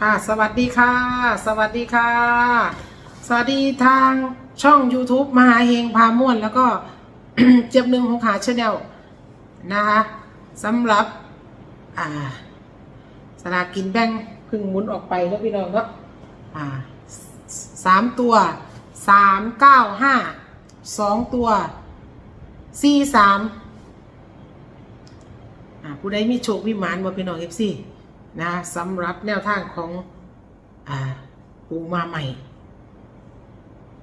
ค่ะ สวัสดีค่ะ สวัสดีค่ะ สวัสดีทางช่อง YouTube มหาเฮงพาม่วน แล้วก็เจ็บหนึ่งของขาชาแนลนะคะสำหรับ อ่าสลากกินแบ่งพึ่งหมุนออกไปแล้วพี่น้องเนาะอ่าสามตัวสามเก้าห้าสองตัวสี่สามอ่าผู้ใดมีโชคมีหมานบ่พี่น้องเอฟซี นะสำหรับแนวทางของอปูมาใหม่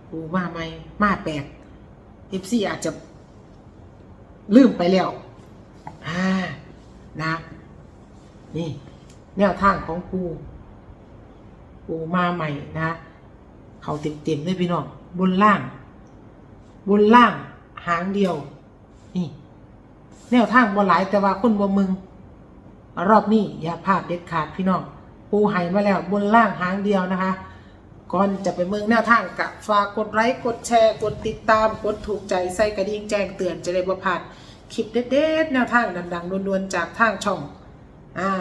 ปูมาใหม่ มาแปลกเอฟซีอาจจะลืมไปแล้วอ่านะนี่ แนวทางของปูปูมาใหม่นะเขาเต็มๆเลยพี่น้องบนล่าง บนล่างหางเดียว นี่ แนวทางบ่หลายแต่ว่าคนบ่มึง รอบนี้อย่าพลาดเด็ดขาดพี่น้อง ปูไห้มาแล้วบนล่างหางเดียวนะคะ ก่อนจะไปเมืองแนวทางกับฝากกดไลค์กดแชร์ กดติดตาม กดถูกใจใส่กระดิ่งแจ้งเตือนจะได้บ่พลาดคลิปเด็ดๆแนวทางดังๆดวนๆจากทางช่อง อ่า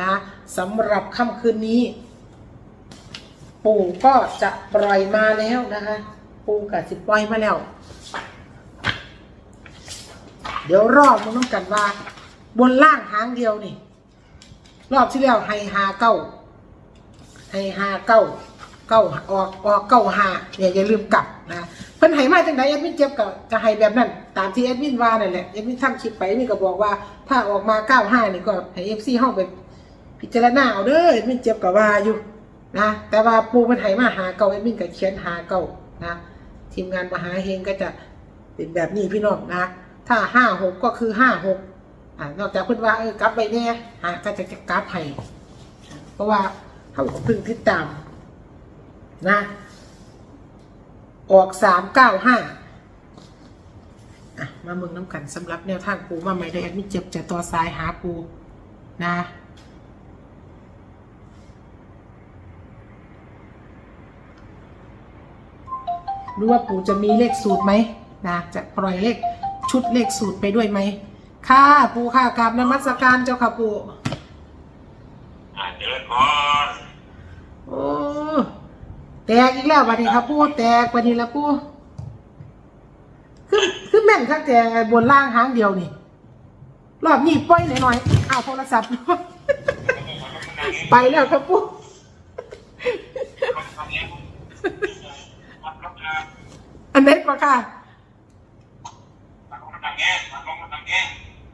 นะสำหรับค่ำคืนนี้ ปู่ก็จะปล่อยมาแล้วนะคะ ปู่กับสิปล่อยมาแล้ว เดี๋ยวรอบมึงต้องกันว่า บนล่างหางเดียวนี่ รอบที่แล้วให้หาเก้าให้หาเก้าเก้าออกออกเก้าหาเนี่ยอย่าลืมกลับนะเพิ่นให้มาจังไดแอดมินเจ็บก็จะให้แบบนั้น ตามที่แอดมินว่านั่นแหละแอดมินทำคลิปไปนี่ก็บอกว่า ถ้าออกมาเก้าห้านี่ก็ให้เอฟซีห้องไปพิจารณาเอาเด้อแอดมินเจ็บก็ว่าอยู่นะแต่ว่าปูมันให้มาหาเก้าแอดมินก็เขียนหาเก้านะทีมงานมหาเฮงก็จะเป็นแบบนี้พี่น้องนะ ถ้าห้าหกก็คือห้าหก อ่านอกจากเพิ่นว่าเออกลับไปแน่หาก็จะจะกลับให้เพราะว่าเขาเพึ่งติดตาม นะ ออกสามเก้าห้าอะมาเมืองน้ำกันสำหรับแนวทางปูมาใหม่ได้แอดมิเจ็บจะต่อสายหาปูนะรู้ว่าปู่จะมีเลขสูตรไหมนะจะปล่อยเลขชุดเลขสูตรไปด้วยไหม ค่ะปู่ค่ะกราบนมัสการเจ้าค่ะปู่อ่าเจริญพรโอ้แตกอีกแล้ววันนี้ครับปู่แตกวันนี้แล้วปู่คือคือแม่นคักแต่บนล่างหางเดียวนี่รอบนี้ปล่อยหน่อยๆเอาโทรศัพท์ไปแล้วครับปู่อันไหนก็ค่ะ โ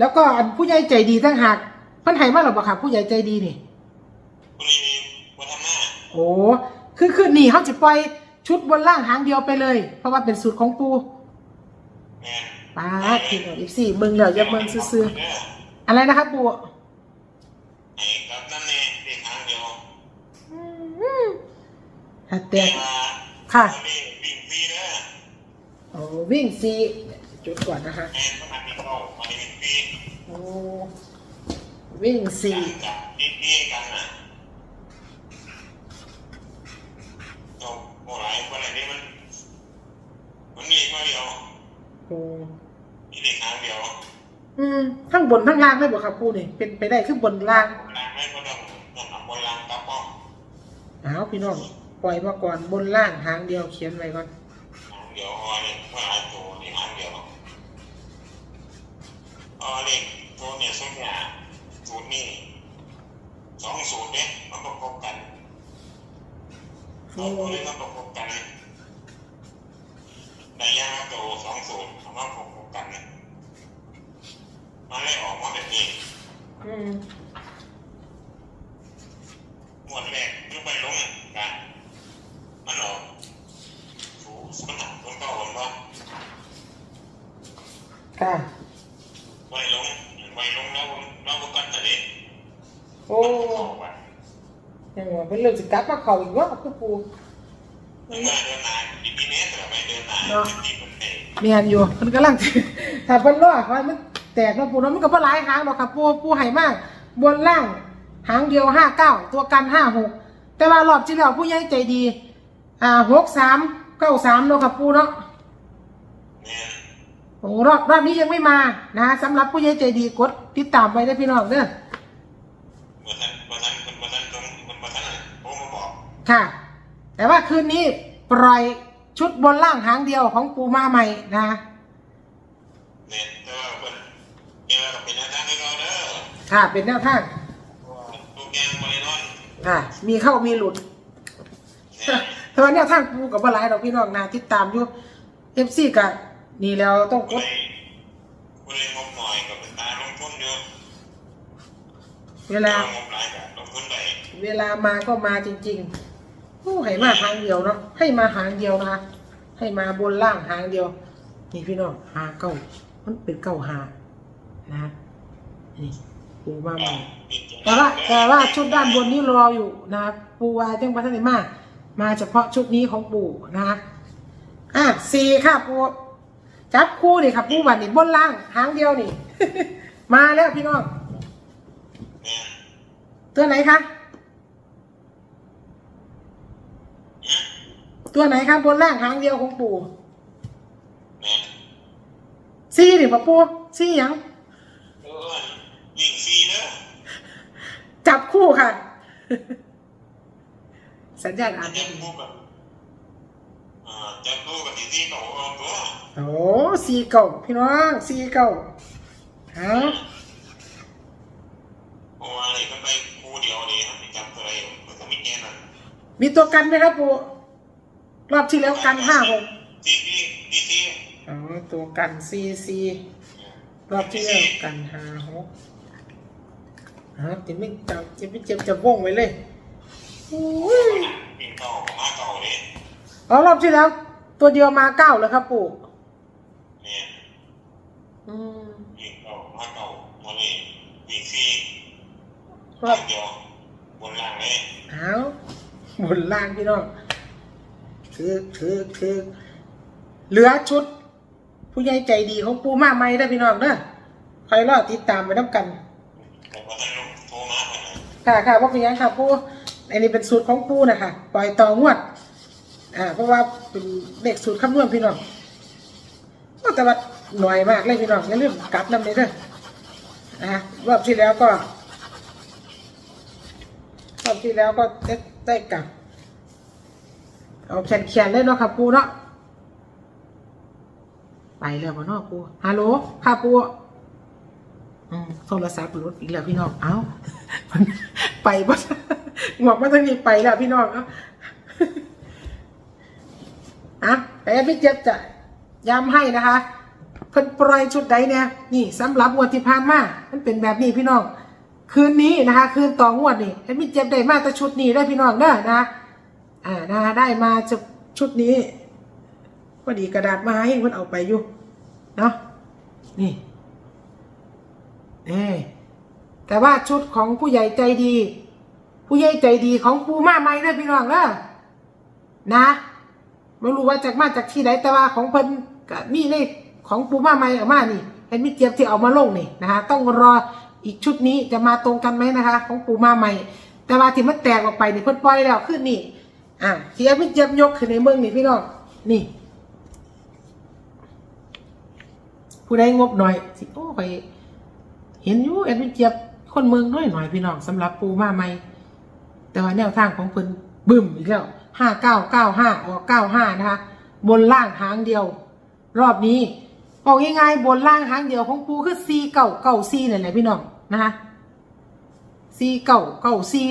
ล้วก็อันผู้ใหญ่ใจดีทั้งหากเพิ่นให้มาหรอบ่ค่ะผู้ใหญ่ใจดีนี่โอ้คือคือนี่เขาจะปล่อยชุดบนล่างหางเดียวไปเลย เพราะว่าเป็นสูตรของปูป้าดพี่น้องอีสี่เบิ่งแล้วอย่าเบิ่งซื่อๆอะไรนะครับปูอืมถ้าแตกค่ะวิ่งฟรีเด้อโอ้วิ่งสี่จุดก่อนนะคะแอนมันมีเข้ามันมีฟรีโอ้ วิ่งสี่จับดีๆกันนะโอ้โหหลายคนอะไรนี่มัน มันมีมาเดียวโอ้มีเด็กทางเดียวอืมทั้งบนทั้งล่างได้บ่ครับปูนี่เป็นไปได้ขึ้นบนล่างล้างไม่ก็ต้องต้องทำบนล้างกับป้องเอาพี่น้องปล่อยมาก่อนบนล่างหางเดียวเขียนไว้ก่อนทางเดียวออเนี่ยว่าหลายตัวนี่ทางเดียวออเนี่ย ตัวเนี่ยส่วนใหญ่สูตรนี่สองสูตรเนี่ยมันประกบกันสองตัวนี้ต้องประกบกันในย่างตัวสองสูตรทำว่าประกบกันเนี่ยมันเลยออกมาแบบนี้อืมหมวดแรกยกไปลงกันมันออกสูสุนหนักต้นเก้าวันว่าค่ะ เรื่องสิกลับมาเขาอีกว่าคือปูเดินหน้าเดินหน้าอีพีนี้แต่ไม่เดินหน้าที่มันเองเมียนอยู่มันกำลังถ้าเพิ่นรอดว่ามันแตกแล้วปูเนาะมันก็บ่หลายหางหรอกครับปูปูให้มาก บนล่างหางเดียวห้าเก้าตัวกันห้าหกแต่ว่ารอบที่แล้วผู้ใหญ่ใจดี อ่าหกสามเก้าสามเนาะครับปูเนาะเนี่ยโอ้รอบรอบนี้ยังไม่มานะสำหรับผู้ใหญ่ใจดีกดติดตามไปได้พี่น้องเด้อ วันนั้นวันนั้นวันนั้นตรงวันนั้นโอ้มาบอก ค่ะ แต่ว่าคืนนี้ปล่อยชุดบนล่างหางเดียวของปูมาใหม่นะเนี่ยแต่ว่าเป็นเนี่ยเราเป็นอาจารย์ให้เราเด้อค่ะเป็นแนวทางตัวแกงบริโนอนค่ะ มีเข้ามีหลุด เนี่ยแต่ว่าแนวทางปูกับบ่หลายดอกพี่น้องนะติดตามอยู่เอฟซีกับนี่แล้วต้องกกูดเลยกูเลยงบหน่อยกับเป็นตาลงทุนเยอะเวลา งบหลายกับลงทุนไปเวลามาก็มาจริง ๆโอ้ให้มาหางเดียวเนาะให้มาหางเดียวนะคะให้มาบนล่างหางเดียว นี่พี่น้องหาเก้ามันเป็นเก้าหานะนี่ปูมาใหม่แต่ว่าแต่ว่าชุดด้านบนนี่รออยู่นะปูวาจังพัฒนามามาเฉพาะชุดนี้ของปูนะคะอะสี่ค่ะปูจับคู่นี่ค่ะปูบันนี่บนล่างหางเดียวนี่ มาแล้วพี่น้องเนี่ยตัวไหนคะ ตัวไหนคะบนล่างหางเดียวของปู่เนี่ยซี่นี่ปะปูซี่หยัง เออวิ่งฟรีเด้อจับคู่ค่ะ สัญญาณอ่านจะพูดแบบอ่าจะดูกับที่ที่เขาเอาตัวโอ้สี่เก่าพี่น้องสี่เก่าเอาเพราะว่าอะไรมันไปคู่เดียวเลยครับจำตัวเองมันก็ไม่แน่นอนมีตัวกันไหมครับปู รอบที่แล้วกันห้าหกที่ที่ที่ที่อ๋อตัวกันซีซีรอบที่แล้วกันห้าหกฮะจิไม่จับจิไม่เจ็บจะว่องไว้เลยโอ้ยวิ่งเก่ามาเก่าเลยอ๋อรอบที่แล้ว ตัวเดียวมาเก้าแล้วครับปู่เนี่ยอืมวิ่งเก่ามาเก่ามาเลยวิ่งฟรีรอบเดียวบนล่างเลยเอาบนล่างพี่น้อง คือคือคือเหลือชุด ผู้ใหญ่ใจดีของปูมาใหม่ได้พี่น้องเด้อคอยรอติดตามไปน้ำกันค่ะค่ะว่าเป็นยังค่ะปูอันนี้เป็นสูตรของปูนะคะปล่อยต่องวด อ่า เพราะว่าเป็นเลขสูตรคำนวณพี่น้องก็แต่ว่าหน่อยมากเลยพี่น้องอย่าลืมกลับน้ำเลยเด้อนะรอบที่แล้วก็รอบที่แล้วก็ได้ได้กลับ เอาแขนแขนเลยเนาะค่ะปูเนาะไปแล้วบ่เนาะปูฮัลโหลค่ะปูโทรศัพท์หลุดอีกแล้วพี่น้อง เอ้าไปบ่หมวกมาทางนี้ไปแล้วพี่น้องเอ้าอะแต่พี่เจี๊ยบจะย้ำให้นะคะ เพิ่นปล่อยชุดใดเนี่ยนี่สำหรับงวดที่ผ่านมา มันเป็นแบบนี้พี่น้อง คืนนี้นะคะ คืนต่องวดนี่ให้พี่เจี๊ยบได้มากแต่ชุดนี้ได้พี่น้องเด้อนะ อ่านะคะได้มาจะชุดนี้พอดีกระดาษมาให้เพิ่นเอาไปอยู่เนาะนี่เอ่แต่ว่าชุดของผู้ใหญ่ใจดี ผู้ใหญ่ใจดีของปูมาใหม่เด้พี่น้องเด้อนะไม่รู้ว่าจากมาจากที่ไหนแต่ว่าของเพิ่นก็มีเลขของปูมาใหม่ออกมานี่เป็นมิเจียบที่เอามาลงนี่นะคะ ต้องรออีกชุดนี้จะมาตรงกันไหมนะคะ ของปูมาใหม่ แต่ว่าที่มันแตกออกไปนี่เพิ่นปล่อยแล้วขึ้นนี่ อะที่มิเจียบยกขึ้นในเมืองนี่พี่น้อง นี่ ผู้ใดงบหน่อย สิโอ้ไปเห็นอยู่แอดมิเจียบคนเมืองน้อยหน่อยพี่น้องสำหรับปูมาใหม่ แต่ว่าแนวทางของเพิ่นบึ้มอีกแล้วห้าเก้าเก้าห้าออกเก้าห้านะคะ บนล่างหางเดียว รอบนี้บอกง่ายๆบนล่างหางเดียวของปูคือซีเก่าเก่าซีนั่นแหละพี่น้องนะคะซีเก่าเก่าซี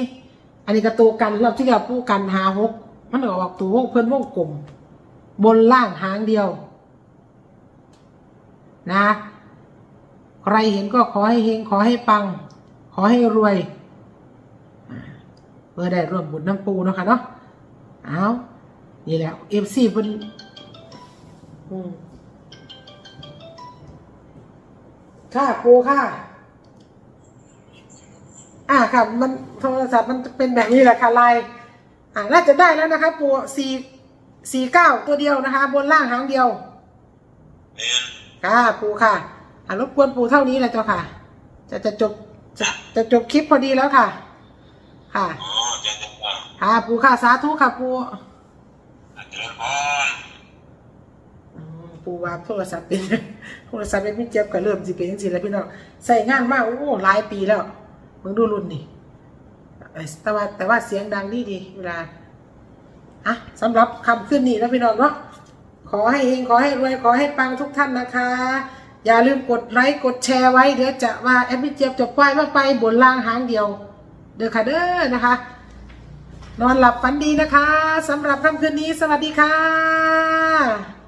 อันนี้ก็ตัวกันรอบที่แล้วปูกันหาหกมันออกตัววงเพิ่อนวงกลม บนล่างหางเดียว นะ ใครเห็นก็ขอให้เฮงขอให้ปัง ขอให้รวยเพื่อได้ร่วมบุญน้ำปูเนาะค่ะเนาะเอานี่แหล้วเอฟซีเป็นอืมค่ะปูค่ะ อ่าค่ะมันโทรศัพท์มันเป็นแบบนี้แหละค่ะไลน์อ่าน่าจะได้แล้วนะคะปูสี่สี่เก้าตัวเดียวนะคะ บนล่างหางเดียวเนี่ยค่ะปูค่ะ อ่ารบกวนปูเท่านี้แหละเจ้าค่ะ จะจะจบจะจะจบคลิปพอดีแล้วค่ะ ค่ะอ๋อจะจะว่าค่ะปูค่ะสาธุค่ะปูอาจจะเริ่มพรอืมปูว่าโทรศัพท์เป็น โทรศัพท์เป็นพี่เจี๊ยบก็เริ่มสิเป็นจริงๆแล้วพี่น้องใส่งานมากโอ้หลายปีแล้ว มึงดูรุ่นนี่เอ้ยแต่ว่าแต่ว่าเสียงดังดีดีเวลาอะสำหรับคำขึ้นนี้นะพี่น้องเนาะขอให้เฮงขอให้รวยขอให้ปังทุกท่านนะคะ อย่าลืมกดไลค์กดแชร์ไว้เดี๋ยวจะว่าแอปพี่เจี๊ยบจะปล่อยมาไปบนล่างหางเดียว เด้อค่ะเด้อนะคะ นอนหลับฝันดีนะคะสำหรับค่ำคืนนี้สวัสดีค่ะ